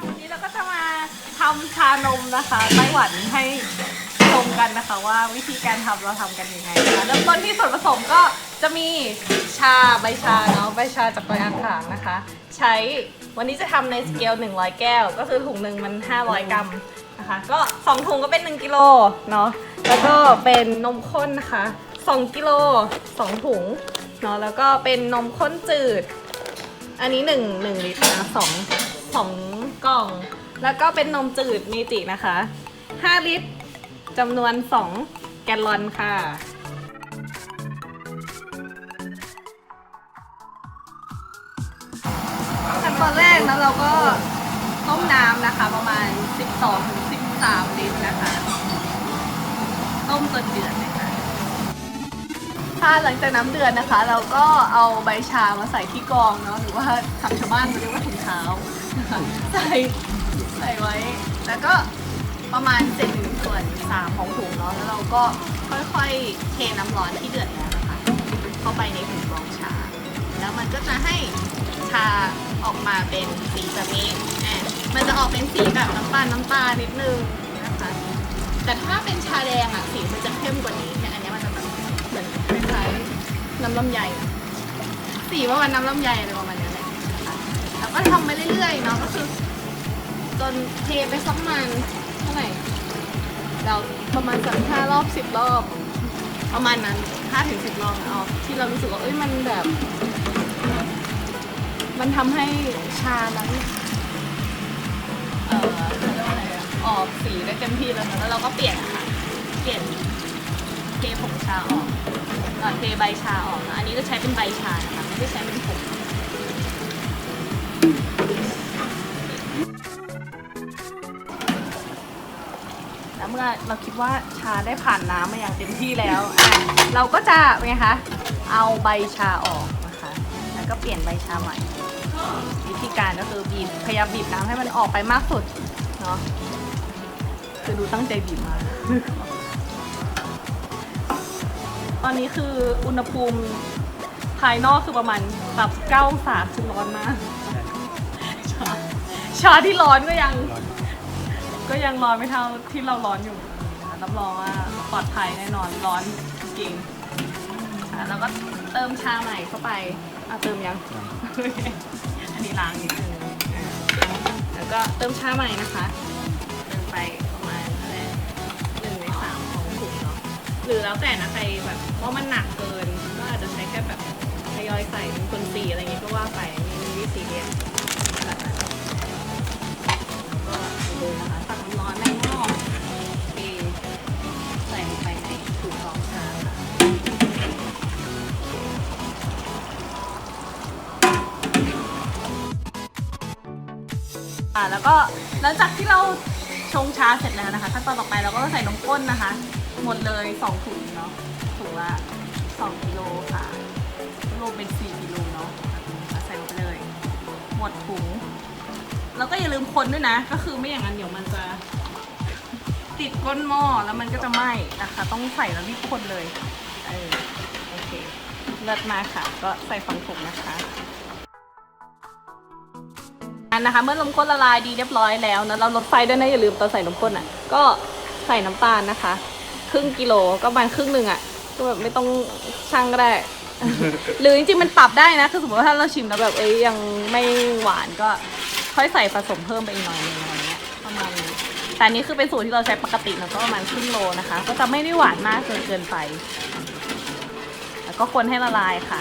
วันนี้เราก็จะมาทำชานมนะคะไต้หวันให้ชมกันนะคะ ว่าวิธีการทำเราทำกันยังไงนะคะเริ่มต้นที่ส่วนผสมก็จะมีชาใบชาเนาะใบชาจากใบอ่างขางนะคะ ใช้วันนี้จะทำในสเกล 100 แก้ว ก็คือถุงหนึ่งมัน 500 กรัมนะคะ ก็ 2 ถุงก็เป็น 1 กิโลเนาะแล้วก็เป็นนมข้นนะคะ 2 กิโล 2 ถุงเนาะแล้วก็เป็นนมข้นจืด อันนี้หนึ่งหนึ่งลิตรนะสองสอง กล่อง แล้วก็เป็นนมจืดเมจินะคะห้าลิตรจำนวนสองแกลลอนค่ะขั้นตอนแรกแล้วเราก็ต้มน้ำนะคะประมาณ 12-13 ลิตรนะคะ ต้มจนเดือดเลย ค่ะหลังจากน้ำเดือดนะคะ เราก็เอาใบชามาใส่ที่กองเนาะหรือว่าขับชาวบ้านเขาเรียกว่าถุงเท้านะคะใส่ใส่ไว้ แล้วก็ประมาณเจ็ดถึงส่วนสามของถุงเนาะแล้วเราก็ค่อยๆเทน้ำร้อนที่เดือดแล้วนะคะ เข้าไปในถุงกองชา แล้วมันก็จะให้ชาออกมาเป็นสีแบบนี้อะมันจะออกเป็นสีแบบน้ำตาลน้ำตาลนิดนึงนะคะ แต่ถ้าเป็นชาแดงอะสีมันจะเข้มกว่านี้ น้ำลำไยสีประมาณน้ำลำไยอะไรประมาณนี้แหละแล้วก็ทำไปเรื่อยๆเนาะก็คือจนเทไปสักมาณเท่าไหร่เราประมาณสักห้ารอบสิบรอบ ประมาณนั้นห้าถึงสิบรอบเอาที่เรารู้สึกว่าเอ้ยมันแบบ มันทำให้ชานั้นเอ่อเรียกว่าอะไรอะออกสีได้เต็มที่แล้วนะแล้วเราก็เปลี่ยนค่ะ เปลี่ยน เทผงชาออกเอ่อเทใบชาออกนะอันนี้จะใช้เป็นใบชานะคะไม่ได้ใช้เป็นผงแล้วเมื่อเราคิดว่าชาได้ผ่านน้ำมาอย่างเต็มที่แล้วอะเราก็จะไงคะเอาใบชาออกนะคะ แล้วก็เปลี่ยนใบชาใหม่ วิธีการก็คือบีบพยายามบีบน้ำให้มันออกไปมากสุดเนาะคือดูตั้งใจบีบมาก ตอนนี้คืออุณหภูมิภายนอกคือประมาณแบบเก้าองศาคือร้อนมากชาชาที่ร้อนก็ยัง ก็ยังร้อนไม่เท่าที่เราร้อนอยู่รับรองว่าปลอดภัยแน่นอนร้อนจริงแล้วก็เติมชาใหม่เข้าไปอะเติมยังอันนี้ล้างนิดนึงอะแล้วก็เติมชาใหม่นะคะเติมไปประมาณหร่หนึ่งในสามของถุงเนาะหรือแล้วแต่นะใคร แบบว่ามันหนักเกิน ก็อาจจะใช้แค่แบบทยอยใส่เป็นคนสีอะไรอย่างงี้ก็ว่าไปไม่ไม่ได้ซีเรียสแบบนั้นแล้วก็ดูนะคะตักน้ำร้อนในหม้อเทใส่ลงไปในถุงรองชาค่ะอ่าแล้วก็หลังจากที่เราชงชาเสร็จแล้วนะคะขั้นตอนต่อไปเราก็ใส่นมข้นนะคะ หมดเลย2ถุงเนาะ ถุงละ2กิโลค่ะ รวมเป็น 4กิโลเนาะใส่ลงไปเลย หมดถุง แล้วก็อย่าลืมคนด้วยนะ ก็คือไม่อย่างนั้นเดี๋ยวมันจะ ติดก้นหม้อแล้วมันก็จะไหม้นะคะ ต้องใส่แล้วรีบคนเลยเออโอเคเลิศมากค่ะ ก็ใส่ฝังถุงนะคะอันนะคะเมื่อนมข้นละลายดีเรียบร้อยแล้วนะเราลดไฟด้วยนะอย่าลืมตอนใส่นมข้นอะ ก็ใส่น้ำตาลนะคะ ครึ่งกิโลก็ประมาณครึ่งหนึ่งอะ ก็แบบไม่ต้องชั่งก็ได้ หรือจริงๆมันปรับได้นะคือสมมติว่าถ้าเราชิมแล้วแบบเอ้ยยังไม่หวานก็ค่อยใส่ผสมเพิ่มไปอีกหน่อยนึงอะไรเงี้ยประมาณนี้แต่นี้คือเป็นสูตรที่เราใช้ปกติเนอะก็ประมาณครึ่งโลนะคะ ก็จะไม่ได้หวานมากจนเกินไป แล้วก็คนให้ละลายค่ะ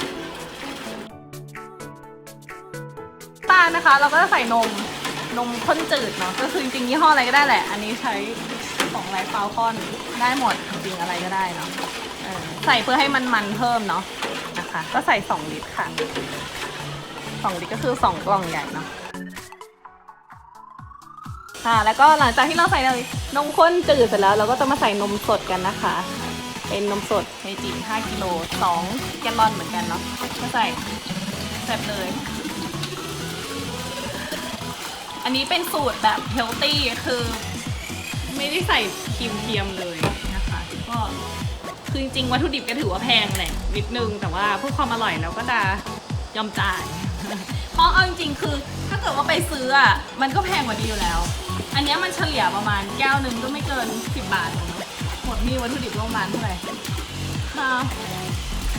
ตาลนะคะ เราก็จะใส่นมนมข้นจืดเนาะก็คือจริงๆยี่ห้ออะไรก็ได้แหละ อันนี้ใช้ของไลฟ์ฟาวคอนได้หมดจริงๆอะไรก็ได้เนาะ ใส่เพื่อให้มันมันเพิ่มเนาะนะคะ ก็ใส่ 2 ลิตรค่ะ 2 ลิตรก็คือ 2 กล่องใหญ่เนาะค่ะ แล้วก็หลังจากที่เราใส่นมข้นจืดเสร็จแล้ว เราก็จะมาใส่นมสดกันนะคะ เป็นนมสดเมจิ5กิโล2แกลลอนเหมือนกันเนาะก็ใส่ใส่เลย อันนี้เป็นสูตรแบบเฮลตี้คือ ไม่ได้ใส่ครีมเทียมเลยนะคะ ก็ คือจริงๆวัตถุดิบก็ถือว่าแพงแหละนิดนึง แต่ว่าเพื่อความอร่อยเราก็จะยอมจ่าย เพราะเอาจริงๆคือ ถ้าเกิดว่าไปซื้ออะมันก็แพงกว่านี้อยู่แล้ว อันเนี้ยมันเฉลี่ยประมาณแก้วหนึ่งก็ไม่เกิน 10 บาทเองเนอะหมดมีวัตถุดิบประมาณเท่าไหร่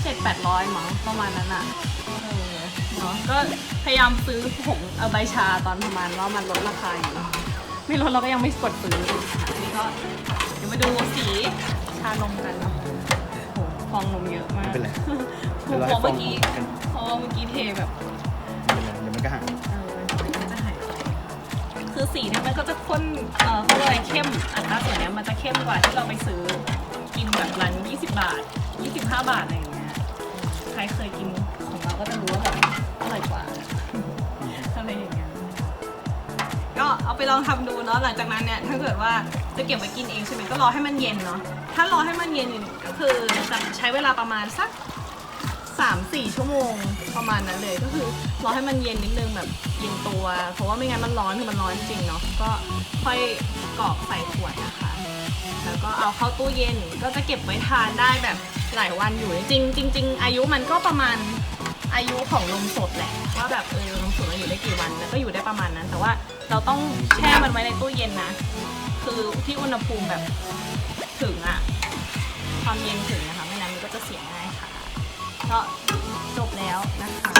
เจ็ดแปดร้อยมั้งประมาณนั้นอะเออเนาะก็พยายามซื้อผงเออใบชาตอนประมาณว่ามันลดราคาอยู่ไม่ลดเราก็ยังไม่กดซื้อ ก็เดี๋ยวมาดูสีชานมกันเนาะโหฟองนมเยอะมากไม่เป็นไรถูกกว่าเมื่อกี้เพราะว่าเมื่อกี้เทแบบเดี๋ยวมันก็หายเออมันจะหายไปคือสีเนี่ยมันก็จะข้นเออเขาเรียกอะไรเข้มอัตราส่วนเนี้ยมันจะเข้มกว่าที่เราไปซื้อกินแบบร้าน20 บาท 25 บาทอะไรอย่างเงี้ยใครเคยกินของเราก็จะรู้ว่า ไปลองทำดูเนาะหลังจากนั้นเนี่ยถ้าเกิดว่าจะเก็บไว้กินเองใช่ไหมก็รอให้มันเย็นเนาะถ้ารอให้มันเย็นก็คือจะใช้เวลาประมาณสักสามสี่ชั่วโมงประมาณนั้นเลยก็คือรอให้มันเย็นนิดนึงแบบเย็นตัว เพราะว่าไม่งั้นมันร้อนคือมันร้อนจริงเนาะก็ค่อยกรอกใส่ขวดนะคะ แล้วก็เอาเข้าตู้เย็นก็จะเก็บไว้ทานได้แบบหลายวันอยู่จริงจริง ๆ อายุมันก็ประมาณ อายุของนมสดแหละว่าแบบเออนมสดมันอยู่ได้กี่วันแล้วก็อยู่ได้ประมาณนั้น แต่ว่าเราต้องแช่มันไว้ในตู้เย็นนะ คือที่อุณหภูมิแบบถึงอะความเย็นถึงนะคะไม่นั้นมันก็จะเสียง่ายค่ะก็จบแล้วนะคะ